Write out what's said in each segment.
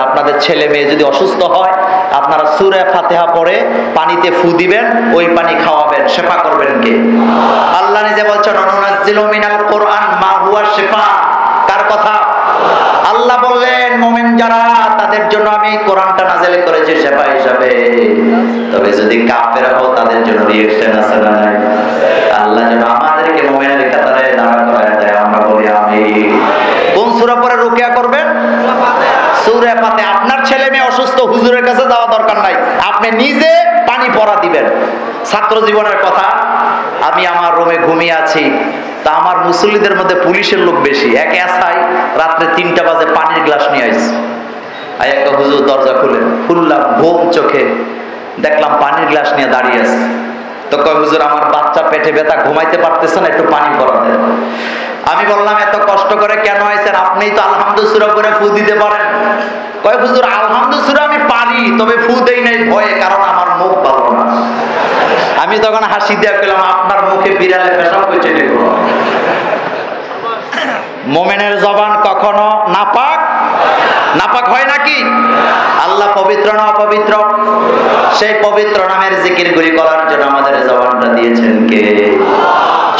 আপনাদের ছেলে মেয়ে যদি অসুস্থ হয়, আপনারা সুরে ফাতেহা পড়ে পানিতে ফু দিবেন, ওই পানি খাওয়াবেন, শেফা করবেন কে? আল্লাহ নিজে বলছেন মিনাল কোরআন, মা হুয়া শেফা। কার কথা? আল্লাহ বললেন, মোমেন যারা, তাদের জন্য আমি কোরআনটা নাজেল করেছি শেফা হিসাবে। তবে যদি কাফের হও, তাদের জন্য রিয়েকশন আছে না নাই? আল্লাহ যেন আমাদেরকে মোমেনের কাতারে দাঁড়া দেয়, আমরা বলি আমি কোন সূরা পরে রুকিয়া করবেন সূরা পাতে আপনার ছেলে মেয়ে অসুস্থ হুজুরের কাছে যাওয়া দরকার নাই। আপনি নিজে পানি পরা দিবেন। ছাত্র জীবনের কথা, আমি আমার রুমে ঘুমিয়ে আছি, তা আমার মুসল্লিদের মধ্যে পুলিশের লোক বেশি। এক এসাই রাত্রে তিনটা বাজে পানির গ্লাস নিয়ে আইস আর একটা হুজুর দরজা খুলে, খুললাম ঘুম চোখে, দেখলাম পানির গ্লাস নিয়ে দাঁড়িয়ে আছে। তো কয়, হুজুর, আমার বাচ্চা পেটে ব্যথা, ঘুমাইতে পারতেছে না, একটু পানি পরা দেন। আমি বললাম, এত কষ্ট করে কেন আইছেন? আপনিই তো আলহামদুসুরা করে ফু দিতে পারেন। কয়, হুজুর আলহামদুসুরা আমি পারি, তবে ফু দেই নাই ভয়ে, কারণ আমার মুখ ভালো না। আমি তখন হাসি দিয়ে পেলাম আপনার মুখে বিড়ালে পেশাব হয়েছে মোমেনের জবান কখনো নাপাক? নাপাক হয় নাকি? আল্লাহ পবিত্র না অপবিত্র? সেই পবিত্র নামের জিকির গুলি করার জন্য আমাদের জবানটা দিয়েছেন কে?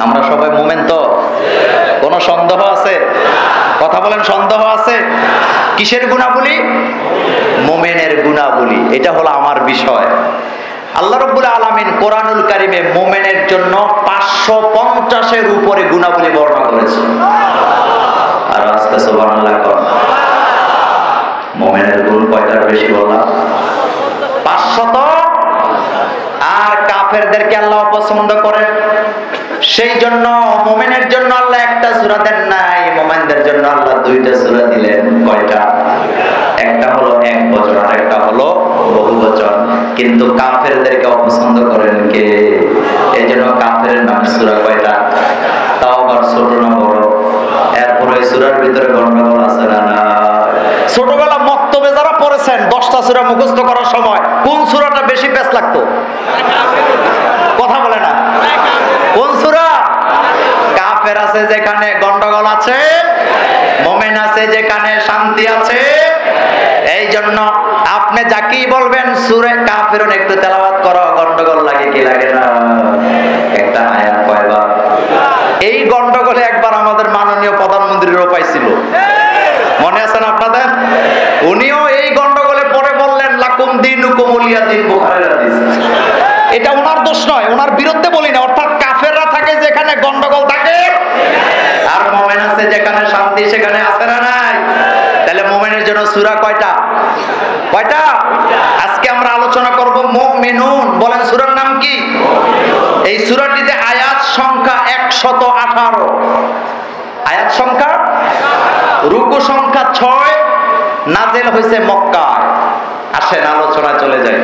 আমরা সবাই মোমেন তো? কোনো সন্দেহ আছে? কথা বলেন, সন্দেহ আছে? কিসের গুণাবলী? মোমেনের গুণাবলী। এটা হলো আমার বিষয়। আল্লাহ রব্বুল আলমিন কোরআনুল কারিমে মোমেনের জন্য পাঁচশো পঞ্চাশের উপরে গুণাবলী বর্ণনা করেছে। আর আস্তে আল্লাহ কর। মোমেনের গুণ কয়টার বেশি বললাম পাঁচশত? আর কাফেরদেরকে আল্লাহ পছন্দ করেন? সেই জন্য মোমেনের জন্য আল্লাহ একটা সূরা দেন নাই, মোমেনদের জন্য আল্লাহ দুইটা সূরা দিলেন। কয়টা? একটা হলো এক বছর আর একটা হলো বহু বছর কিন্তু কাফেরদেরকে অপছন্দ করেন কে? এই জন্য কাফের নাম সূরা কয়টা? তাও আবার ছোট না বড়। এরপরে এই সূরার ভিতরে গন্ডগোল আছে না ছোটবেলা মক্তবে যারা পড়েছেন, দশটা সূরা মুখস্থ করার সময় কোন সূরাটা বেশি পেস লাগতো? কোন সূরা? কাফের আছে যেখানে গন্ডগোল আছে, মোমেন আছে যেখানে শান্তি আছে। এই জন্য আপনি যাকেই বলবেন, সুরে কাফের একটু তেলাওয়াত করো, গন্ডগোল লাগে কি লাগে না? একটা আয়াত কয়বার? এই গন্ডগোলে একবার আমাদের মাননীয় প্রধানমন্ত্রীরও পাইছিল। মনে আছেন আপনাদের? উনিও এই গন্ডগোলে পরে বললেন, লাকুম দিন কুমলিয়া দিন বুখারের এটা ওনার দোষ নয়, ওনার বিরুদ্ধে বলি না অর্থাৎ কাফেররা থাকে যেখানে গন্ডগোল থাকে আর মোমেন আছে যেখানে শান্তি সেখানে আছে না নাই তাহলে মোমেনের জন্য সূরা কয়টা? কয়টা? আজকে আমরা আলোচনা করব মুমিনুন। বলেন সূরার নাম কি? এই সূরাটিতে আয়াত সংখ্যা 118 আয়াত সংখ্যা? রুকু সংখ্যা 6 নাজেল হয়েছে মক্কায়। আসেন, আলোচনায় চলে যায়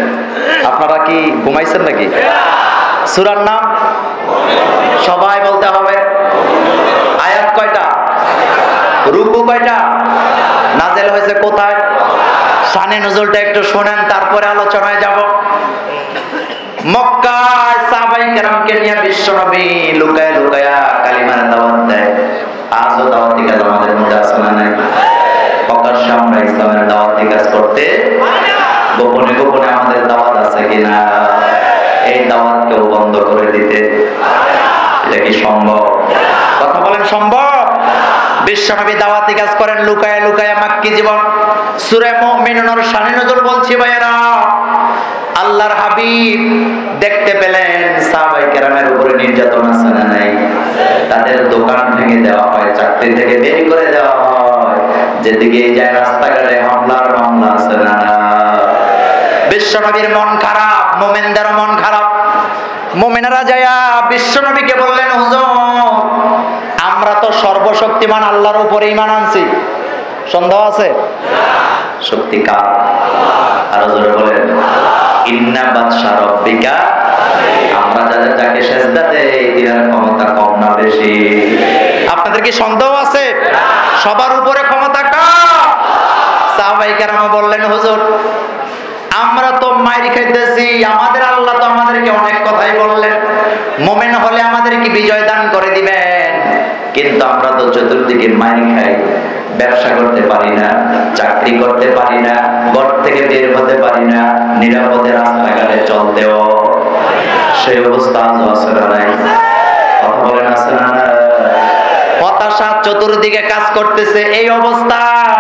আপনারা কি ঘুমাইছেন নাকি? সুরার নাম? সবাই বলতে হবে। আয়াত কয়টা? রুকু কয়টা? হয়েছে কোথায়? শানে নজরুলটা একটু শোনেন, তারপরে আলোচনায় যাব। গোপনে গোপনে আমাদের দাওয়াত আছে কিনা এই দাওয়াত কেউ বন্ধ করে দিতে। এটা কি সম্ভব? কথা বলেন, সম্ভব? বিশ্বনবী দাওয়াতি কাজ করেন, লুকায় লুকায় মাক্কি জীবন। সূরা মুমিনুনের শানে নজর বলছি, ভাইয়েরা, আল্লাহর হাবিব দেখতে পেলেন সাহাবাই কেরামের উপরে নির্যাতন আছে না নাই? তাদের দোকান ভেঙে দেওয়া হয়, চাকরি থেকে বের করে দেওয়া হয়। যেদিকে যায় রাস্তাঘাটে হামলার মামলা আছে না বিশ্বনবীর মন খারাপ, মোমেনদের মন খারাপ। মোমেনারা যায়া বিশ্বনবীকে বললেন, হুজুর আমরা তো সর্বশক্তিমান আল্লাহর উপরে ইমান আনছি। সন্দেহ আছে? শক্তি কার? আরও জোরে বলেন। ইন্না বাদশা রব্বিকা আমরা যাদের যাকে সেজদা দেই তিনার ক্ষমতা কম না বেশি। আপনাদের কি সন্দেহ আছে? সবার উপরে ক্ষমতা কম সাহাবাই কেরামা বললেন হুজুর আমরা তো মাইরি খাইতেছি আমাদের আল্লাহ তো আমাদেরকে অনেক কথাই বললেন মোমেন হলে আমাদের কি বিজয় দান করে দিবেন কিন্তু আমরা তো চতুর্দিকে মাইরি খাই। ব্যবসা করতে পারি না, চাকরি করতে পারি না, ঘর থেকে বের হতে পারি না, নিরাপদে রাস্তাঘাটে চলতেও। সেই অবস্থা আজও আছে না নাই? কথা বলেন, আছে না হতাশা চতুর্দিকে কাজ করতেছে, এই অবস্থায়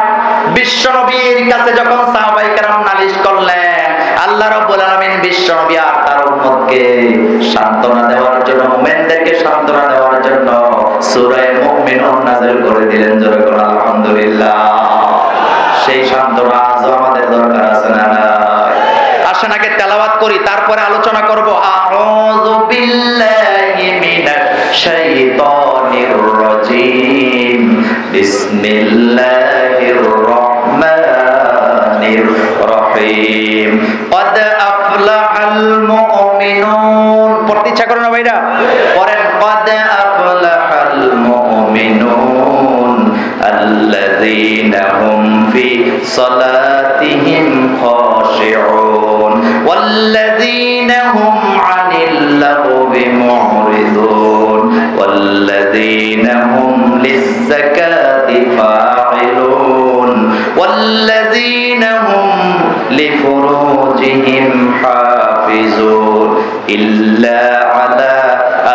বিশ্ব নবীর কাছে যখন সাহাবাই কেরাম নালিশ করলেন আল্লাহ রাব্বুল আলামিন বিশ্ব নবী আর তার উম্মতকে সান্ত্বনা দেওয়ার জন্য, মুমিনদেরকে সান্ত্বনা দেওয়ার জন্য সূরা মুমিনুন নাযিল করে দিলেন জোরে করে আলহামদুলিল্লাহ। সেই সান্ত্বনা আজও আমাদের দরকার আছে না আসেন আগে করি, তারপরে আলোচনা করব। আউযু বিল্লাহি মিনাশ শাইতানির রাজিম। বিসমিল্লাহির রহমানির রহিম الرحيم. قد أفلح المؤمنون. قد أفلح المؤمنون قد أفلح المؤمنون. الذين هم في صلاتهم خاشعون. والذين هم عن اللغو معرضون. والذين هم للزكاة لفروجهم حافظون إلا على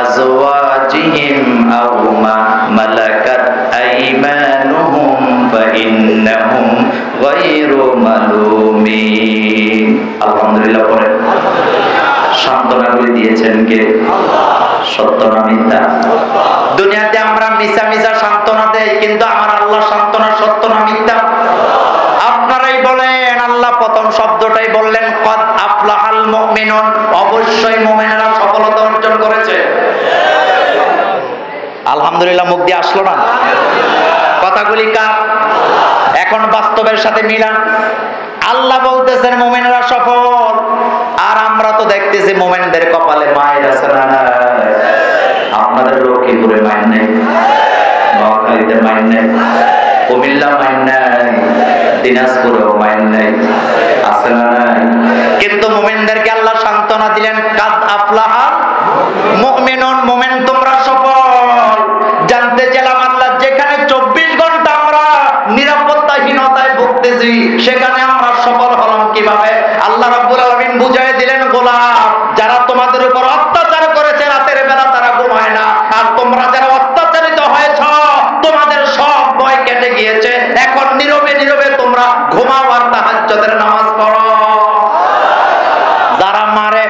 أزواجهم أو ما ملكت أيمانهم فإنهم غير ملومين الحمد لله পড়েন সান্ত্বনাগুলি দিয়েছেন কে সত্য না মিথ্যা দুনিয়াতে আমরা মিশা মিশা সান্ত্বনা দেই কিন্তু আমার আল্লাহ সান্ত্বনা সত্য না মিথ্যা আপনারাই বলেন আল্লাহ প্রথম শব্দটাই বললেন, কদ আফলাহাল মুমিনুন। অবশ্যই মুমিনেরা সফলতা অর্জন করেছে। আলহামদুলিল্লাহ, মুখ দিয়ে আসলো না? কথাগুলি কার? এখন বাস্তবের সাথে মিলান। আল্লাহ বলতেছেন, মোমেনরা সফল। আর আমরা তো দেখতেছি, মোমেনদের কপালে মায়ের আছে না? আপনাদের লক্ষ্মীপুরে মায়ের নেই, নোয়াখালীতে মায়ের নেই, কুমিল্লা মায়ের নাই দিনাজপুরেও সান্ত্বনা দিলেন, কাদ আফলাহা মুমিনুন, মুমিন তোমরা সফল। জানতে চাইলাম আল্লাহ, যেখানে চব্বিশ ঘণ্টা আমরা নিরাপত্তাহীনতায় ভুগতেছি, সেখানে আমরা সফল হলাম কীভাবে? আল্লাহ রাব্বুল আলামিন বুঝাই দিলেন, গোলাম, যারা তোমাদের উপর অত্যাচার করেছে, রাতের বেলা তারা ঘুমায় না। আর তোমরা যারা অত্যাচারিত হয়েছ, তোমাদের সব ভয় কেটে গিয়েছে। এখন নীরবে নীরবে তোমরা ঘুমাও আর তাহাজ্জুদের নামাজ পড়ো যারা মারে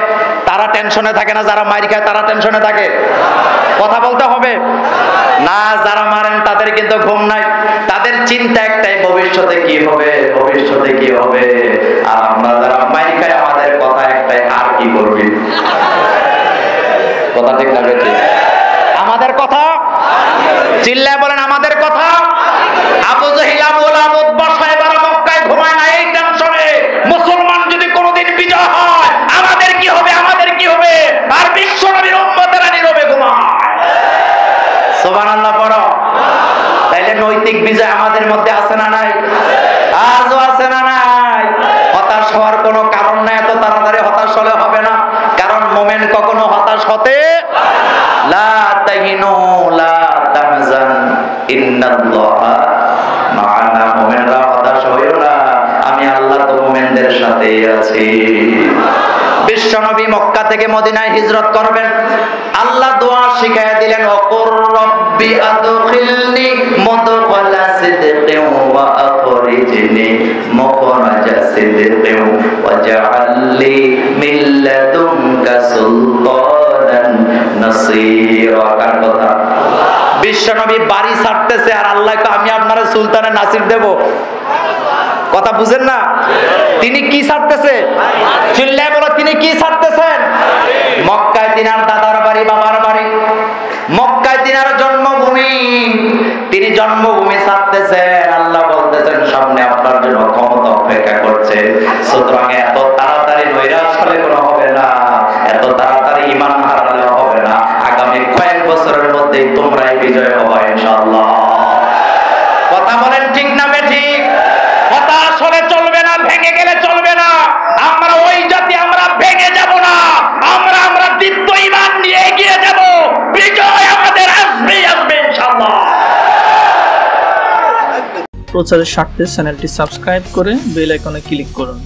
তারা টেনশনে থাকে না, যারা মারি খায় তারা টেনশনে থাকে। কথা বলতে হবে? না, যারা মারেন তাদের কিন্তু ঘুম নাই। তাদের চিন্তা একটাই, ভবিষ্যতে কি হবে? ভবিষ্যতে কি হবে? আর আমরা যারা মারি খাই আমাদের কথা একটাই, আর কি করবি? কথা ঠিক না আমাদের কথা? চিল্লায় বলেন আমাদের কথা Abu Jahl Abu Lahab Utba সাহেবারা মক্কায় ঘুমায় না এই টেনশনে মুসলমান যদি কোনোদিন বিজয় হয় আমাদের কি হবে আমাদের কি হবে আর বিশ্ব নবীর উম্মতেরা নীরবে ঘুমায় সুবহানাল্লাহ পড়ো তাইলে নৈতিক বিজয় আমাদের মধ্যে আছে না নাই? আজও আছে না নাই? হতাশ হওয়ার কোনো কারণ নাই, এত তাড়াতাড়ি হতাশ হলে হবে না। কারণ মোমেন কখনো হতাশ হতে আল্লাহ বিশ্বনবী মক্কা থেকে মদিনায় হিজরত করবেন। আল্লাহ দোয়া শিখায় দিলেন অকুর রব্বি আদখিলনি মুদখালা ওয়া আখরিজনি মুখরাজা মিন লাদুনকা সুলতানান নাসীরা। কার কথা? বাড়ি ছাড়তেছে আর আল্লাহকে আমি আপনার সুলতানের নাসির দেব। কথা বুঝেন না? তিনি কি ছাড়তেছে? চিল্লায় বলো, তিনি কি ছাড়তেছেন? মক্কায় তিনার দাদার বাড়ি, বাবার বাড়ি। মদিনার জন্মভূমি। তিনি জন্মভূমি ছাড়তেছেন। আল্লাহ বলতেছেন, সামনে আপনার জন্য ক্ষমতা অপেক্ষা করছে। সুতরাং এত তাড়াতাড়ি নৈরাশ হলে কোনো হবে না। এত তাড়াতাড়ি ইমান হারালে হবে না। আগামী কয়েক বছরের মধ্যেই তোমরাই বিজয় হবে, ইনশাআল্লাহ। প্রচারের স্বার্থে চ্যানেলটি সাবস্ক্রাইব করে বেল আইকনে ক্লিক করুন।